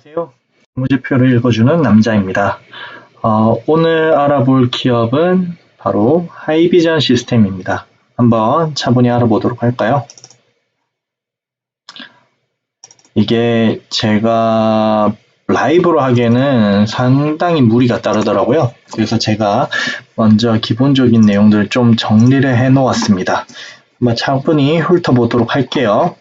안녕하세요. 무제표를 읽어주는 남자입니다. 어, 오늘 알아볼 기업은 바로 하이비전 시스템입니다. 한번 차분히 알아보도록 할까요? 이게 제가 라이브로 하기에는 상당히 무리가 따르더라고요. 그래서 제가 먼저 기본적인 내용들을 좀 정리를 해 놓았습니다. 한번 차분히 훑어보도록 할게요.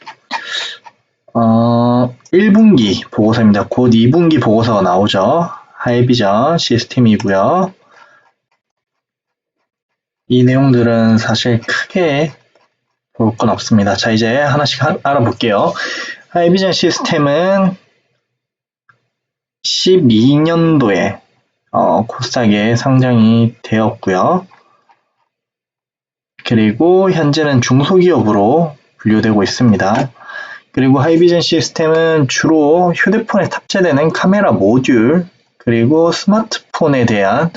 어, 1분기 보고서입니다. 곧 2분기 보고서가 나오죠. 하이비전 시스템이고요. 이 내용들은 사실 크게 볼 건 없습니다. 자, 이제 하나씩 하- 알아볼게요. 하이비전 시스템은 12년도에 어, 코스닥에 상장이 되었고요. 그리고 현재는 중소기업으로 분류되고 있습니다. 그리고 하이비전 시스템은 주로 휴대폰에 탑재되는 카메라 모듈, 그리고 스마트폰에 대한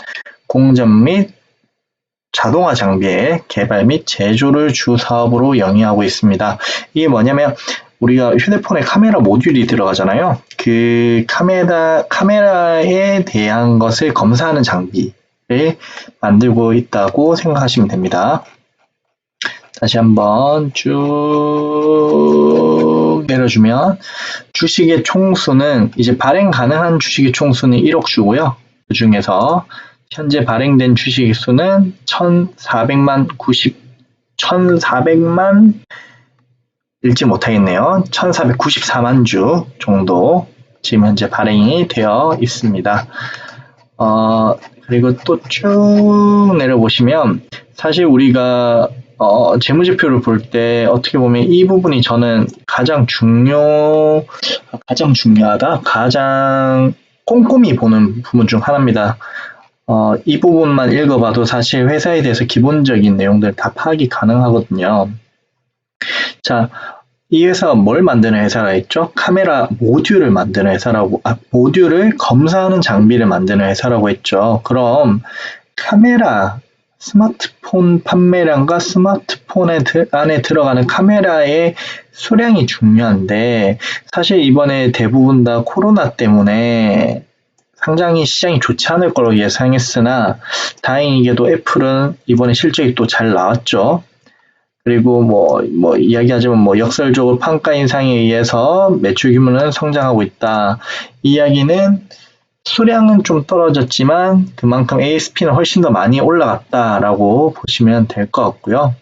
공전 및 자동화 장비의 개발 및 제조를 주 사업으로 영위하고 있습니다. 이게 뭐냐면 우리가 휴대폰에 카메라 모듈이 들어가잖아요. 그 카메라, 카메라에 대한 것을 검사하는 장비를 만들고 있다고 생각하시면 됩니다. 다시 한번 쭉 내려주면 주식의 총수는 이제 발행 가능한 주식의 총수는 1억 주고요. 그 중에서 현재 발행된 주식의 수는 1,400만 90 1,400만 읽지 못하겠네요. 1,494만 주 정도 지금 현재 발행이 되어 있습니다. 어, 그리고 또 쭉 내려보시면 사실 우리가 어, 재무제표를 볼 때 어떻게 보면 이 부분이 저는 가장 중요, 가장 중요하다, 가장 꼼꼼히 보는 부분 중 하나입니다. 어, 이 부분만 읽어봐도 사실 회사에 대해서 기본적인 내용들 다 파악이 가능하거든요. 자, 이 회사가 뭘 만드는 회사라 했죠? 카메라 모듈을 만드는 회사라고, 아, 모듈을 검사하는 장비를 만드는 회사라고 했죠. 그럼 카메라, 스마트폰 판매량과 스마트폰에 드- 안에 들어가는 카메라의 수량이 중요한데 사실 이번에 대부분 다 코로나 때문에 상당히 시장이 좋지 않을 거로 예상했으나 다행히게도 애플은 이번에 실적이 또 잘 나왔죠. 그리고 뭐, 뭐, 이야기하자면 뭐 역설적으로 판가 인상에 의해서 매출 규모는 성장하고 있다. 이 이야기는 수량은 좀 떨어졌지만 그만큼 ASP는 훨씬 더 많이 올라갔다라고 보시면 될 것 같고요.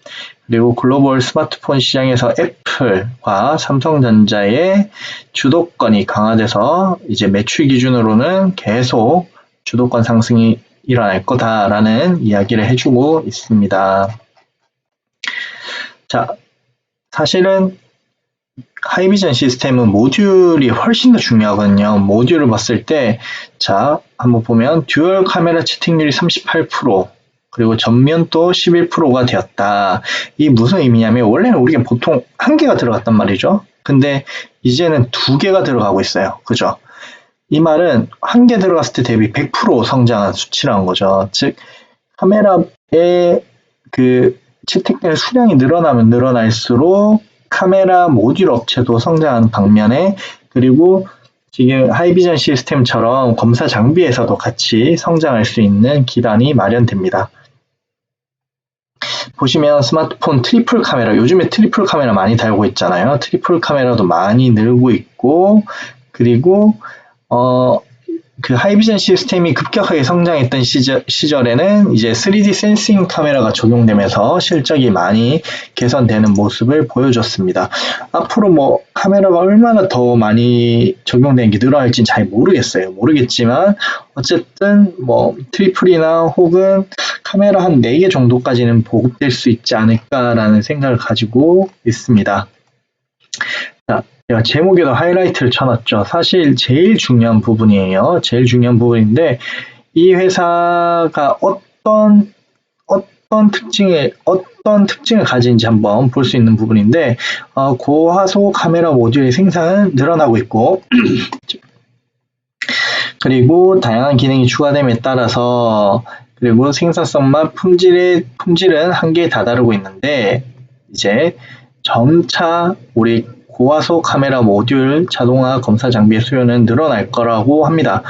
그리고 글로벌 스마트폰 시장에서 애플과 삼성전자의 주도권이 강화돼서 이제 매출 기준으로는 계속 주도권 상승이 일어날 거다라는 이야기를 해주고 있습니다. 자, 사실은 하이비전 시스템은 모듈이 훨씬 더 중요하거든요. 모듈을 봤을 때, 자, 한번 보면 듀얼 카메라 채팅률이 38%, 그리고 전면도 11%가 되었다. 이 무슨 의미냐면 원래는 우리가 보통 한 개가 들어갔단 말이죠. 근데 이제는 두 개가 들어가고 있어요. 그죠? 이 말은 한 개 들어갔을 때 대비 100% 성장한 수치라는 거죠. 즉, 카메라의 그 채택되는 수량이 늘어나면 늘어날수록 카메라 모듈 업체도 성장하는 방면에 그리고 지금 하이비전 시스템처럼 검사 장비에서도 같이 성장할 수 있는 기반이 마련됩니다. 보시면 스마트폰 트리플 카메라, 요즘에 트리플 카메라 많이 달고 있잖아요. 트리플 카메라도 많이 늘고 있고, 그리고, 어, 그 하이비전 시스템이 급격하게 성장했던 시절, 시절에는 이제 3D 센싱 카메라가 적용되면서 실적이 많이 개선되는 모습을 보여줬습니다. 앞으로 뭐 카메라가 얼마나 더 많이 적용되는 게 늘어날지는 잘 모르겠어요. 모르겠지만 어쨌든 뭐 트리플이나 혹은 카메라 한 4개 정도까지는 보급될 수 있지 않을까라는 생각을 가지고 있습니다. 자, 제목에도 하이라이트를 쳐놨죠. 사실 제일 중요한 부분이에요. 제일 중요한 부분인데 이 회사가 어떤 어떤 특징의 어떤 특징을 가진지 한번 볼 수 있는 부분인데 어, 고화소 카메라 모듈의 생산은 늘어나고 있고 그리고 다양한 기능이 추가됨에 따라서 그리고 생산성만 품질의 품질은 한계에 다다르고 있는데 이제 점차 우리 고화소 카메라 모듈 자동화 검사 장비의 수요는 늘어날 거라고 합니다.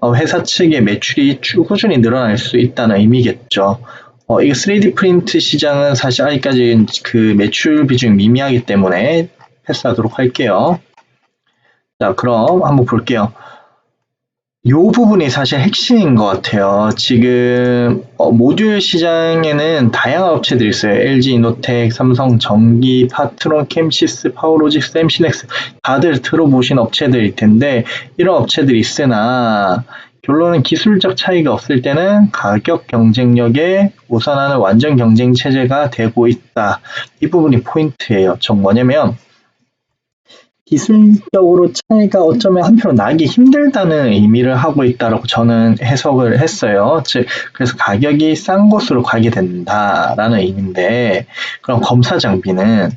어, 회사 측의 매출이 쭉 꾸준히 늘어날 수 있다는 의미겠죠. 어, 이거 3D 프린트 시장은 사실 아직까지 그 매출 비중이 미미하기 때문에 패스하도록 할게요. 자, 그럼 한번 볼게요. 요 부분이 사실 핵심인 것 같아요. 지금 어, 모듈 시장에는 다양한 업체들이 있어요. LG 이노텍, 삼성 전기, 파트론, 캠시스, 파워로직, 샘시넥스 다들 들어보신 업체들일 텐데 이런 업체들이 있으나 결론은 기술적 차이가 없을 때는 가격 경쟁력에 우선하는 완전 경쟁 체제가 되고 있다. 이 부분이 포인트예요. 즉 뭐냐면 기술적으로 차이가 어쩌면 한편으로 나기 힘들다는 의미를 하고 있다라고 저는 해석을 했어요. 즉, 그래서 가격이 싼 곳으로 가게 된다라는 의미인데, 그럼 검사 장비는,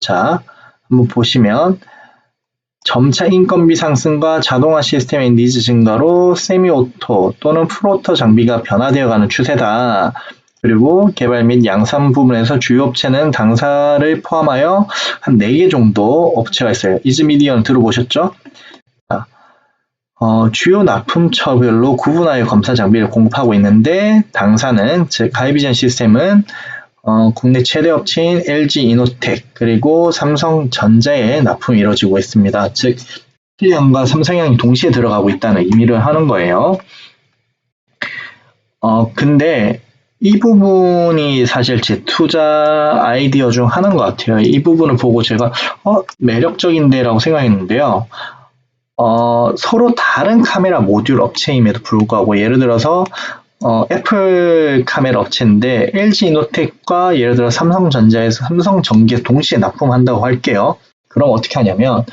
자, 한번 보시면, 점차 인건비 상승과 자동화 시스템의 니즈 증가로 세미오토 또는 풀오토 장비가 변화되어가는 추세다. 그리고 개발 및 양산 부분에서 주요 업체는 당사를 포함하여 한 4개 정도 업체가 있어요. 이즈미디어는 들어보셨죠? 자, 어, 주요 납품처별로 구분하여 검사 장비를 공급하고 있는데 당사는 즉 하이비전 시스템은 어, 국내 최대 업체인 LG 이노텍 그리고 삼성전자에 납품이 이루어지고 있습니다. 즉 힐리언과 삼성향이 동시에 들어가고 있다는 의미를 하는 거예요. 어, 근데 이 부분이 사실 제 투자 아이디어 중 하나인 것 같아요. 이 부분을 보고 제가 어, 매력적인데라고 생각했는데요. 어, 서로 다른 카메라 모듈 업체임에도 불구하고 예를 들어서 어, 애플 카메라 업체인데 LG 이노텍과 예를 들어 삼성전자에서 삼성전기에 동시에 납품한다고 할게요. 그럼 어떻게 하냐면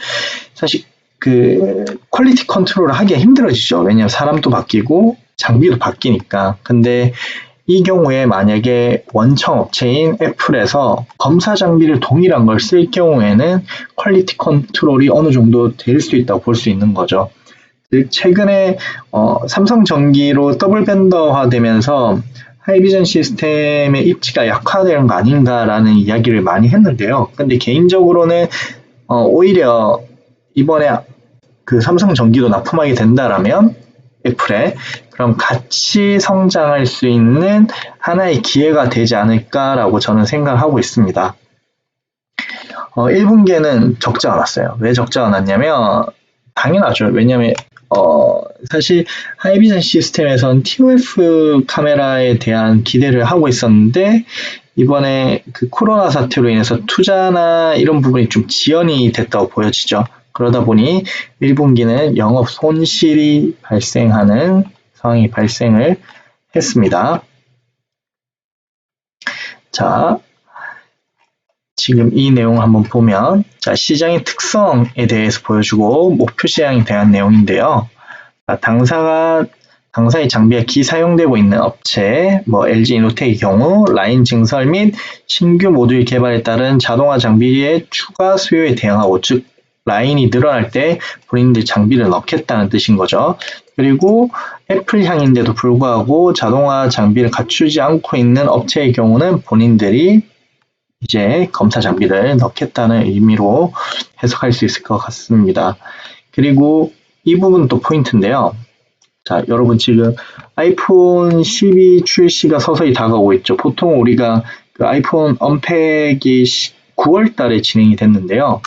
사실 그 퀄리티 컨트롤을 하기가 힘들어지죠. 왜냐하면 사람도 바뀌고 장비도 바뀌니까. 근데 이 경우에 만약에 원청 업체인 애플에서 검사 장비를 동일한 걸 쓸 경우에는 퀄리티 컨트롤이 어느 정도 될 수 있다고 볼 수 있는 거죠. 최근에 어, 삼성 전기로 더블 밴더화 되면서 하이비전 시스템의 입지가 약화되는 거 아닌가라는 이야기를 많이 했는데요. 근데 개인적으로는 어, 오히려 이번에 그 삼성 전기도 납품하게 된다라면 애플에 그럼 같이 성장할 수 있는 하나의 기회가 되지 않을까라고 저는 생각을 하고 있습니다. 어, 1분기에는 적자가 났어요. 왜 적자가 났냐면 당연하죠. 왜냐하면 어, 사실 하이비전 시스템에선 TOF 카메라에 대한 기대를 하고 있었는데 이번에 그 코로나 사태로 인해서 투자나 이런 부분이 좀 지연이 됐다고 보여지죠. 그러다 보니 1분기는 영업 손실이 발생하는 상황이 발생을 했습니다. 자, 지금 이 내용을 한번 보면 자, 시장의 특성에 대해서 보여주고 목표 시장에 대한 내용인데요. 자, 당사가 당사의 장비가 기사용되고 있는 업체, 뭐 LG 이노텍의 경우 라인 증설 및 신규 모듈 개발에 따른 자동화 장비의 추가 수요에 대응하고 즉 라인이 늘어날 때 본인들 장비를 넣겠다는 뜻인 거죠. 그리고 애플향인데도 불구하고 자동화 장비를 갖추지 않고 있는 업체의 경우는 본인들이 이제 검사 장비를 넣겠다는 의미로 해석할 수 있을 것 같습니다. 그리고 이 부분 또 포인트인데요. 자, 여러분 지금 아이폰 12 출시가 서서히 다가오고 있죠. 보통 우리가 그 아이폰 언팩이 9월 달에 진행이 됐는데요.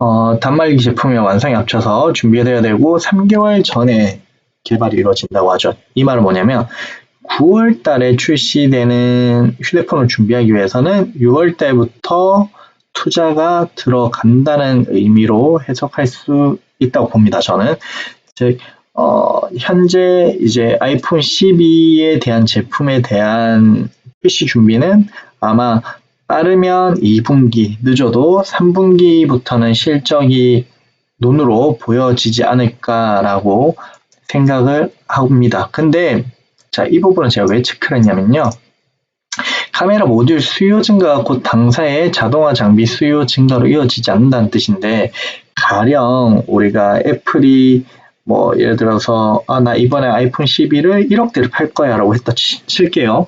어, 단말기 제품의 완성에 앞춰서 준비되어야 되고 3개월 전에 개발이 이루어진다고 하죠. 이 말은 뭐냐면 9월 달에 출시되는 휴대폰을 준비하기 위해서는 6월 달부터 투자가 들어간다는 의미로 해석할 수 있다고 봅니다. 저는 즉 어, 현재 이제 아이폰 12에 대한 제품에 대한 PC 준비는 아마 빠르면 2분기, 늦어도 3분기부터는 실적이 눈으로 보여지지 않을까라고 생각을 합니다. 근데 자, 이 부분은 제가 왜 체크를 했냐면요. 카메라 모듈 수요 증가가 곧 당사의 자동화 장비 수요 증가로 이어지지 않는다는 뜻인데 가령 우리가 애플이 뭐 예를 들어서 아 나 이번에 아이폰 12를 1억대를 팔 거야 라고 했다 치, 칠게요.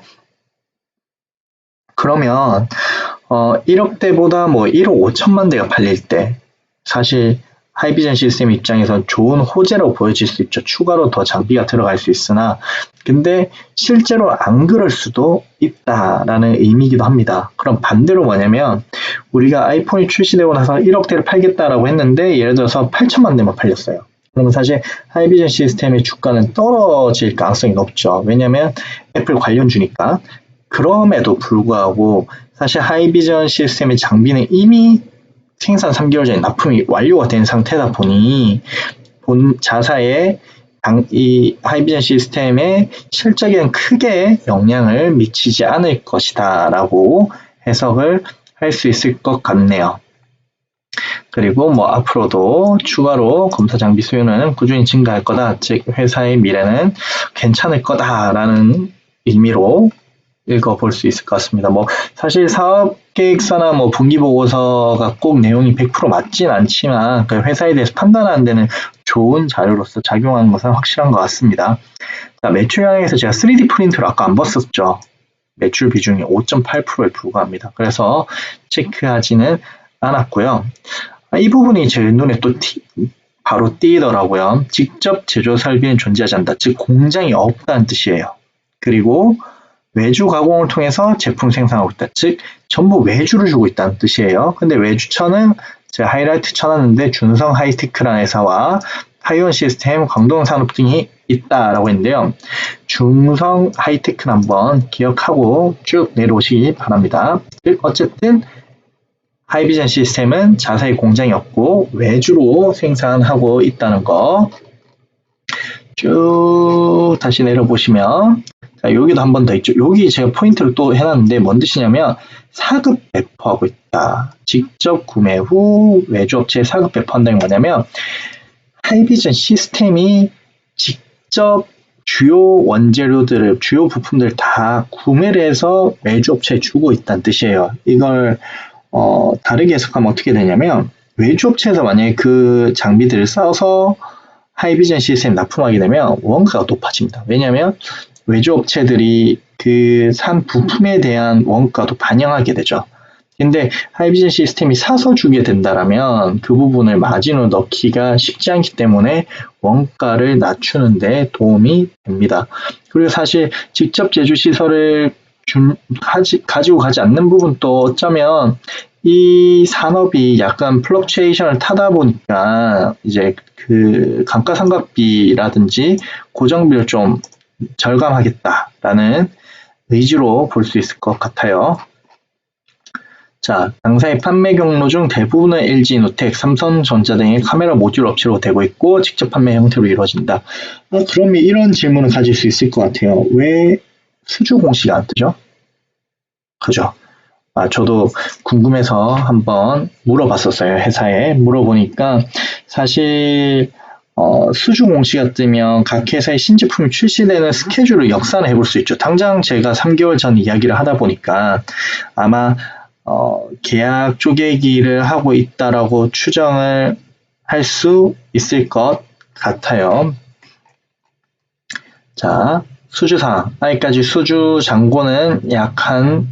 그러면 어, 1억 대보다 뭐 1억 5천만 대가 팔릴 때 사실 하이비전 시스템 입장에서 좋은 호재로 보여질 수 있죠. 추가로 더 장비가 들어갈 수 있으나 근데 실제로 안 그럴 수도 있다라는 의미이기도 합니다. 그럼 반대로 뭐냐면 우리가 아이폰이 출시되고 나서 1억 대를 팔겠다라고 했는데 예를 들어서 8천만 대만 팔렸어요. 그러면 사실 하이비전 시스템의 주가는 떨어질 가능성이 높죠. 왜냐하면 애플 관련주니까. 그럼에도 불구하고 사실 하이비전 시스템의 장비는 이미 생산 3개월 전에 납품이 완료가 된 상태다 보니 본 자사의 당- 이 하이비전 시스템에 실적에는 크게 영향을 미치지 않을 것이다 라고 해석을 할 수 있을 것 같네요. 그리고 뭐 앞으로도 추가로 검사 장비 수요는 꾸준히 증가할 거다. 즉 회사의 미래는 괜찮을 거다라는 의미로 읽어볼 수 있을 것 같습니다. 뭐 사실 사업 계획서나 뭐 분기 보고서가 꼭 내용이 100% 맞진 않지만 그 회사에 대해서 판단하는 데는 좋은 자료로서 작용하는 것은 확실한 것 같습니다. 자, 매출 향에서 제가 3D 프린터를 아까 안 봤었죠. 매출 비중이 5.8%에 불과합니다. 그래서 체크하지는 않았고요. 아, 이 부분이 제 눈에 또 티- 바로 띄더라고요. 직접 제조 설비는 존재하지 않는다. 즉 공장이 없다는 뜻이에요. 그리고 외주 가공을 통해서 제품 생산하고 있다. 즉 전부 외주를 주고 있다는 뜻이에요. 근데 외주처는 제가 하이라이트 쳐놨는데 준성 하이테크라는 회사와 타이온 시스템, 광동 산업 등이 있다라고 했는데요. 중성 하이테크는 한번 기억하고 쭉 내려오시기 바랍니다. 즉 어쨌든 하이비전 시스템은 자사의 공장이 없고 외주로 생산하고 있다는 거. 쭉 다시 내려보시면 자, 여기도 한 번 더 있죠. 여기 제가 포인트를 또 해놨는데 뭔 뜻이냐면 사급 배포하고 있다. 직접 구매 후 외주업체에 사급 배포한다는 게 뭐냐면 하이비전 시스템이 직접 주요 원재료들을 주요 부품들을 다 구매를 해서 외주업체에 주고 있다는 뜻이에요. 이걸 어, 다르게 해석하면 어떻게 되냐면 외주업체에서 만약에 그 장비들을 써서 하이비전 시스템 납품하게 되면 원가가 높아집니다. 왜냐하면 외주 업체들이 그 산 부품에 대한 원가도 반영하게 되죠. 근데 하이비전 시스템이 사서 주게 된다라면 그 부분을 마진으로 넣기가 쉽지 않기 때문에 원가를 낮추는 데 도움이 됩니다. 그리고 사실 직접 제조 시설을 준, 가지, 가지고 가지 않는 부분도 어쩌면 이 산업이 약간 플럭츄에이션을 타다 보니까 이제 그 감가상각비라든지 고정비를 좀 절감하겠다라는 의지로 볼 수 있을 것 같아요. 자, 당사의 판매 경로 중 대부분은 LG 노텍, 삼성전자 등의 카메라 모듈 업체로 되고 있고 직접 판매 형태로 이루어진다. 아, 그러면 이런 질문을 가질 수 있을 것 같아요. 왜 수주 공시가 안 뜨죠? 그죠? 아, 저도 궁금해서 한번 물어봤었어요. 회사에 물어보니까 사실 어, 수주 공시가 뜨면 각 회사의 신제품이 출시되는 스케줄을 역산을 해볼 수 있죠. 당장 제가 3개월 전 이야기를 하다 보니까 아마 어, 계약 쪼개기를 하고 있다라고 추정을 할 수 있을 것 같아요. 자, 수주 상황. 아직까지 수주 잔고는 약 한,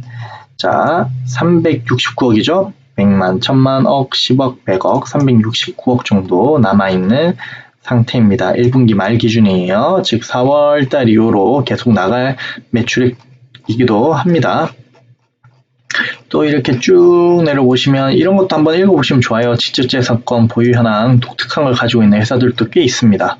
자, 369억이죠. 100만, 1000만, 억, 10억, 100억, 369억 정도 남아있는 상태입니다. 1분기 말 기준이에요. 즉 4월달 이후로 계속 나갈 매출이기도 합니다. 또 이렇게 쭉 내려보시면 이런 것도 한번 읽어보시면 좋아요. 지적재산권 보유 현황 독특한 걸 가지고 있는 회사들도 꽤 있습니다.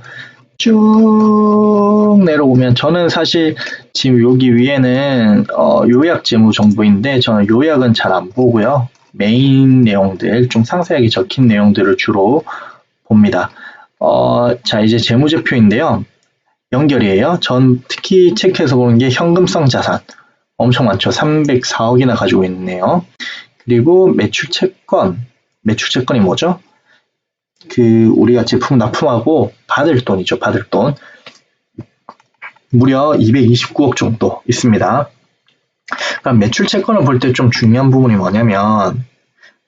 쭉 내려오면 저는 사실 지금 여기 위에는 어, 요약 재무 정보인데 저는 요약은 잘 안 보고요. 메인 내용들 좀 상세하게 적힌 내용들을 주로 봅니다. 어, 자 이제 재무제표인데요. 연결이에요. 전 특히 체크해서 보는 게 현금성 자산 엄청 많죠. 304억이나 가지고 있네요. 그리고 매출 채권 매출 채권이 뭐죠? 그 우리가 제품 납품하고 받을 돈이죠. 받을 돈 무려 229억 정도 있습니다. 그럼 매출 채권을 볼 때 좀 중요한 부분이 뭐냐면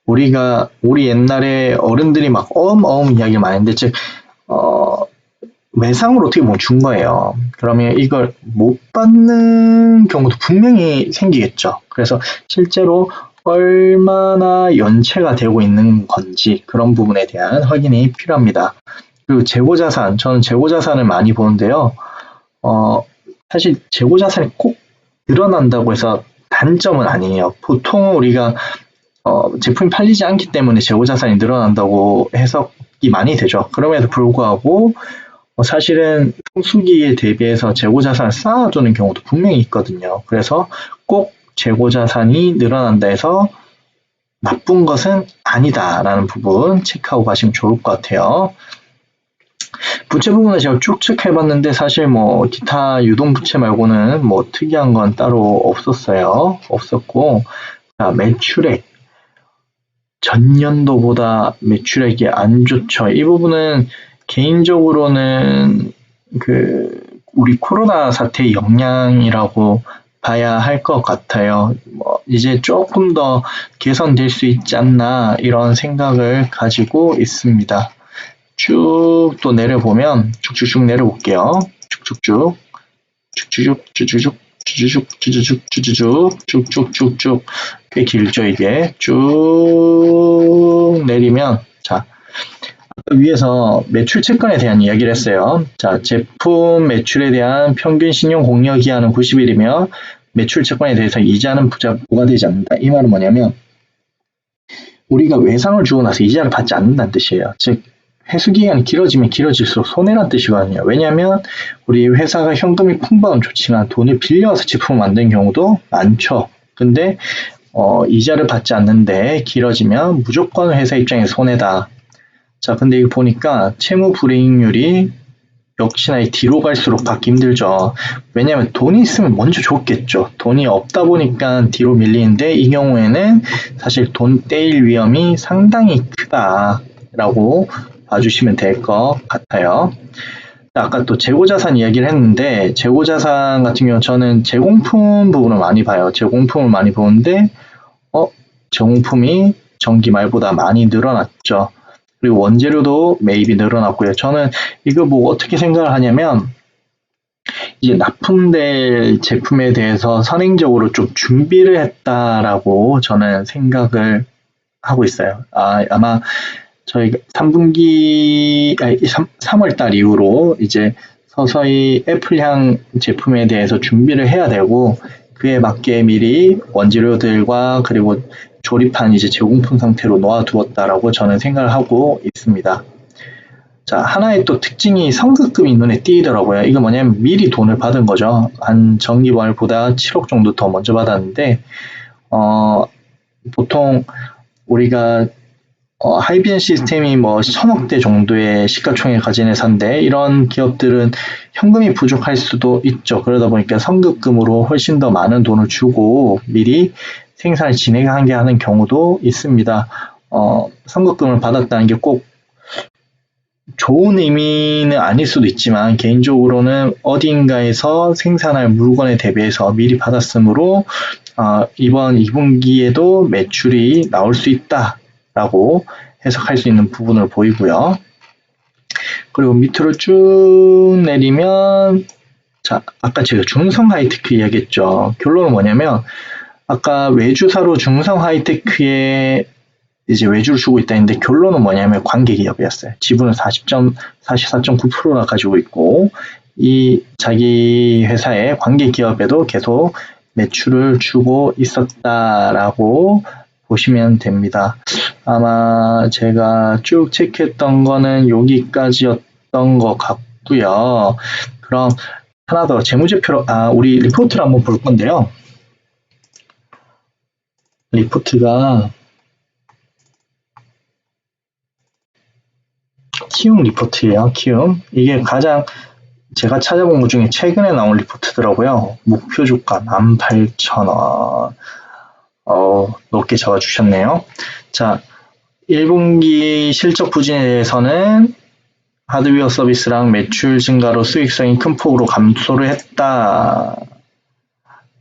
우리가 우리 옛날에 어른들이 막 어음어음 이야기 많이 했는데 즉 어, 외상으로 어떻게 보면 준 거예요. 그러면 이걸 못 받는 경우도 분명히 생기겠죠. 그래서 실제로 얼마나 연체가 되고 있는 건지 그런 부분에 대한 확인이 필요합니다. 그리고 재고자산, 저는 재고자산을 많이 보는데요. 어, 사실 재고자산이 꼭 늘어난다고 해서 단점은 아니에요. 보통 우리가 어, 제품이 팔리지 않기 때문에 재고자산이 늘어난다고 해석이 많이 되죠. 그럼에도 불구하고 어, 사실은 성수기에 대비해서 재고자산을 쌓아두는 경우도 분명히 있거든요. 그래서 꼭 재고자산이 늘어난다 해서 나쁜 것은 아니다라는 부분 체크하고 가시면 좋을 것 같아요. 부채 부분은 제가 쭉 체크해봤는데 사실 뭐 기타 유동 부채 말고는 뭐 특이한 건 따로 없었어요. 없었고 자, 매출액 전년도보다 매출액이 안 좋죠. 이 부분은 개인적으로는 그 우리 코로나 사태의 영향이라고 봐야 할 것 같아요. 뭐 이제 조금 더 개선될 수 있지 않나 이런 생각을 가지고 있습니다. 쭉 또 내려보면 쭉쭉쭉 내려볼게요. 쭉쭉쭉 쭉쭉쭉 쭉쭉쭉 쭉쭉쭉 쭉쭉 쭉 쭉 쭉쭉 쭉쭉쭉쭉 꽤 길죠 이게 쭉 내리면 자 위에서 매출 채권에 대한 이야기를 했어요. 자, 제품 매출에 대한 평균 신용 공여 기한은 90일이며 매출 채권에 대해서 이자는 부자 부과되지 않는다. 이 말은 뭐냐면 우리가 외상을 주고 나서 이자를 받지 않는다는 뜻이에요. 즉 회수 기간이 길어지면 길어질수록 손해란 뜻이거든요. 왜냐하면 우리 회사가 현금이 풍부하면 좋지만 돈을 빌려서 제품을 만드는 경우도 많죠. 근데 어, 이자를 받지 않는데 길어지면 무조건 회사 입장에서 손해다. 자, 근데 이거 보니까 채무 불이익률이 역시나 이 뒤로 갈수록 받기 힘들죠. 왜냐하면 돈이 있으면 먼저 좋겠죠. 돈이 없다 보니까 뒤로 밀리는데 이 경우에는 사실 돈 떼일 위험이 상당히 크다라고 봐주시면 될 것 같아요. 아까 또 재고자산 이야기를 했는데 재고자산 같은 경우 저는 제공품 부분을 많이 봐요. 제공품을 많이 보는데 어 제공품이 전기 말보다 많이 늘어났죠. 그리고 원재료도 매입이 늘어났고요. 저는 이거 뭐 어떻게 생각을 하냐면 이제 납품될 제품에 대해서 선행적으로 좀 준비를 했다라고 저는 생각을 하고 있어요. 아, 아마 저희 3분기, 아니, 3, 월달 이후로 이제 서서히 애플향 제품에 대해서 준비를 해야 되고 그에 맞게 미리 원재료들과 그리고 조립한 이제 제공품 상태로 놓아두었다라고 저는 생각을 하고 있습니다. 자, 하나의 또 특징이 성급금이 눈에 띄더라고요. 이거 뭐냐면 미리 돈을 받은 거죠. 한 정기월보다 7억 정도 더 먼저 받았는데, 어, 보통 우리가 어, 하이비엔 시스템이 뭐 천억 대 정도의 시가총액 가진 회사인데 이런 기업들은 현금이 부족할 수도 있죠. 그러다 보니까 성급금으로 훨씬 더 많은 돈을 주고 미리 생산을 진행하게 하는 경우도 있습니다. 어, 성급금을 받았다는 게 꼭 좋은 의미는 아닐 수도 있지만 개인적으로는 어딘가에서 생산할 물건에 대비해서 미리 받았으므로 어, 이번 2분기에도 매출이 나올 수 있다. 라고 해석할 수 있는 부분을 보이고요. 그리고 밑으로 쭉 내리면 자 아까 제가 중성 하이테크 이야기했죠. 결론은 뭐냐면 아까 외주사로 중성 하이테크에 이제 외주를 주고 있다 했는데 결론은 뭐냐면 관계 기업이었어요. 지분은 40.44.9%나 가지고 있고 이 자기 회사의 관계 기업에도 계속 매출을 주고 있었다라고 보시면 됩니다. 아마 제가 쭉 체크했던 거는 여기까지였던 것 같고요. 그럼 하나 더 재무제표로 아 우리 리포트를 한번 볼 건데요. 리포트가 키움 리포트예요. 키움 이게 가장 제가 찾아본 것 중에 최근에 나온 리포트더라고요. 목표 주가 18,000원. 어, 높게 잡아주셨네요. 자, 1분기 실적 부진에 대해서는 하드웨어 서비스랑 매출 증가로 수익성이 큰 폭으로 감소를 했다.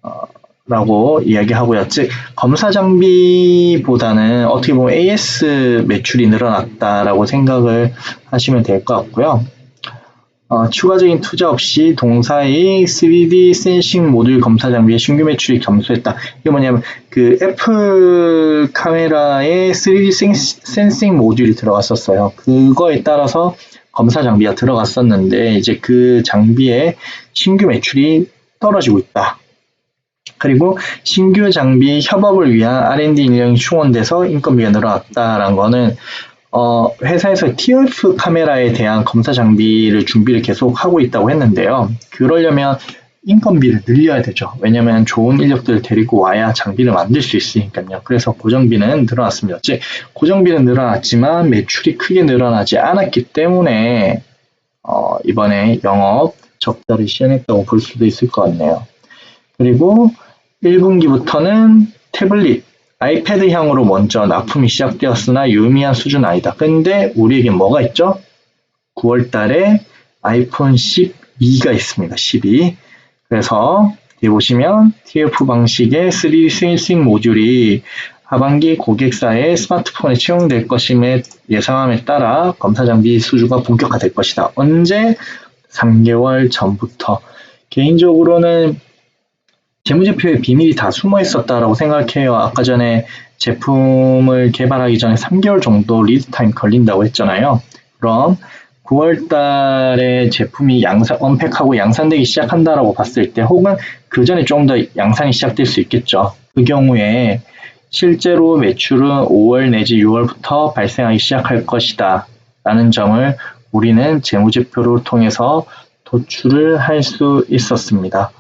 어, 라고 이야기하고요. 즉, 검사 장비보다는 어떻게 보면 AS 매출이 늘어났다라고 생각을 하시면 될 것 같고요. 어, 추가적인 투자 없이 동사의 3D 센싱 모듈 검사 장비의 신규 매출이 감소했다. 이게 뭐냐면 그 애플 카메라에 3D 센- 센싱 모듈이 들어갔었어요. 그거에 따라서 검사 장비가 들어갔었는데 이제 그 장비의 신규 매출이 떨어지고 있다. 그리고 신규 장비 협업을 위한 R&D 인력이 충원돼서 인건비가 늘어났다라는 거는 어, 회사에서 TF 카메라에 대한 검사 장비를 준비를 계속 하고 있다고 했는데요. 그러려면 인건비를 늘려야 되죠. 왜냐하면 좋은 인력들을 데리고 와야 장비를 만들 수 있으니까요. 그래서 고정비는 늘어났습니다. 즉 고정비는 늘어났지만 매출이 크게 늘어나지 않았기 때문에 어, 이번에 영업 적자를 시현했다고 볼 수도 있을 것 같네요. 그리고 1분기부터는 태블릿, 아이패드 향으로 먼저 납품이 시작되었으나 유의미한 수준 아니다. 근데 우리에게 뭐가 있죠? 9월 달에 아이폰 12가 있습니다. 12. 그래서 여기 보시면 TF 방식의 3D 센싱 모듈이 하반기 고객사의 스마트폰에 채용될 것임에 예상함에 따라 검사 장비 수주가 본격화될 것이다. 언제? 3개월 전부터. 개인적으로는 재무제표에 비밀이 다 숨어 있었다라고 생각해요. 아까 전에 제품을 개발하기 전에 3개월 정도 리드 타임 걸린다고 했잖아요. 그럼 9월 달에 제품이 양산, 언팩하고 양산되기 시작한다라고 봤을 때 혹은 그 전에 좀 더 양산이 시작될 수 있겠죠. 그 경우에 실제로 매출은 5월 내지 6월부터 발생하기 시작할 것이다. 라는 점을 우리는 재무제표를 통해서 도출을 할 수 있었습니다.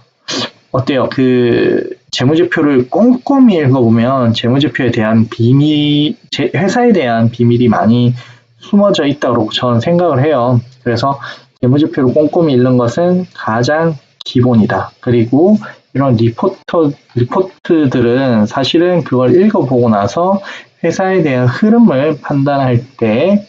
어때요? 그 재무제표를 꼼꼼히 읽어보면 재무제표에 대한 비밀, 제- 회사에 대한 비밀이 많이 숨어져 있다고 저는 생각을 해요. 그래서 재무제표를 꼼꼼히 읽는 것은 가장 기본이다. 그리고 이런 리포터, 리포트들은 사실은 그걸 읽어보고 나서 회사에 대한 흐름을 판단할 때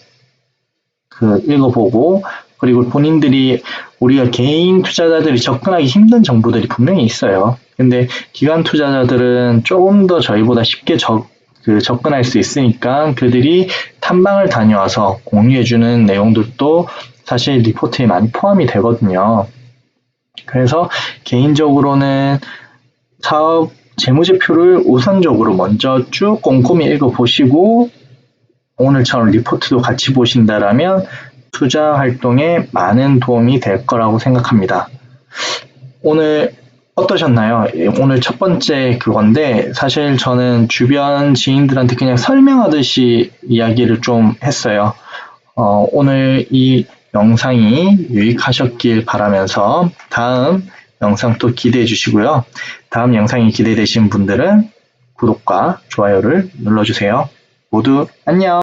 그 읽어보고 그리고 본인들이 우리가 개인 투자자들이 접근하기 힘든 정보들이 분명히 있어요. 근데 기관 투자자들은 조금 더 저희보다 쉽게 접, 그 접근할 수 있으니까 그들이 탐방을 다녀와서 공유해주는 내용들도 사실 리포트에 많이 포함이 되거든요. 그래서 개인적으로는 사업 재무제표를 우선적으로 먼저 쭉 꼼꼼히 읽어보시고 오늘처럼 리포트도 같이 보신다라면 투자 활동에 많은 도움이 될 거라고 생각합니다. 오늘 어떠셨나요? 예, 오늘 첫 번째 그건데 사실 저는 주변 지인들한테 그냥 설명하듯이 이야기를 좀 했어요. 어, 오늘 이 영상이 유익하셨길 바라면서 다음 영상 또 기대해 주시고요. 다음 영상이 기대되신 분들은 구독과 좋아요를 눌러주세요. 모두 안녕!